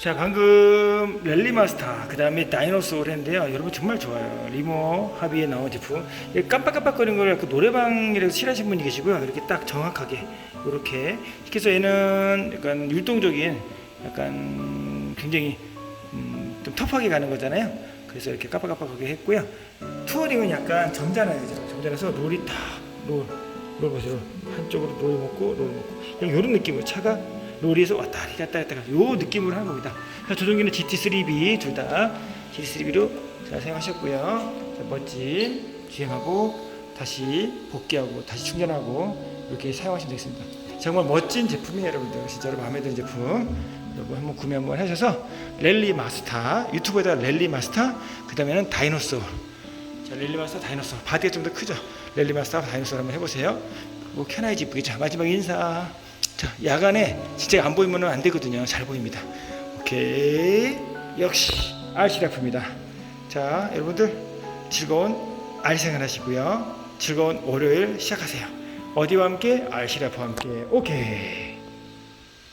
자 방금 랠리 마스터 그 다음에 다이노소울 했는데요. 여러분 정말 좋아요. 리모 합의에 나온 제품. 깜빡깜빡거리는 걸그 노래방이라서 싫어하시는 분이 계시고요. 이렇게 딱 정확하게 이렇게. 해서 얘는 약간 율동적인 약간 굉장히 음, 좀 터프하게 가는 거잖아요. 그래서 이렇게 깜빡깜빡하게 했고요. 투어링은 약간 점잖아요. 점잖아서 롤이 딱롤 롤 보세요. 한쪽으로 롤 먹고 롤 먹고. 이런 느낌으로 차가 롤에서 왔다 갔다 갔다 갔다 요 느낌으로 하는 겁니다. 자, 조종기는 GT3B 둘 다 GT3B로 잘 사용하셨고요. 자, 멋진 주행하고 다시 복귀하고 다시 충전하고 이렇게 사용하시면 되겠습니다. 정말 멋진 제품이에요, 여러분들. 진짜로 마음에 드는 제품. 여러분 한번 구매 한번 하셔서 랠리 마스터 유튜브에다 랠리 마스터 그 다음에는 다이노소울 자, 랠리 마스터 다이노소울 바디가 좀 더 크죠? 랠리 마스터 다이노소울 한번 해보세요. 뭐 켜놔야지 이쁘겠죠. 마지막 인사. 자, 야간에 진짜 안 보이면 안 되거든요. 잘 보입니다. 오케이. 역시 알시라프입니다. 자, 여러분들 즐거운 알 생활 하시고요. 즐거운 월요일 시작하세요. 어디와 함께? 알시라프와 함께. 오케이.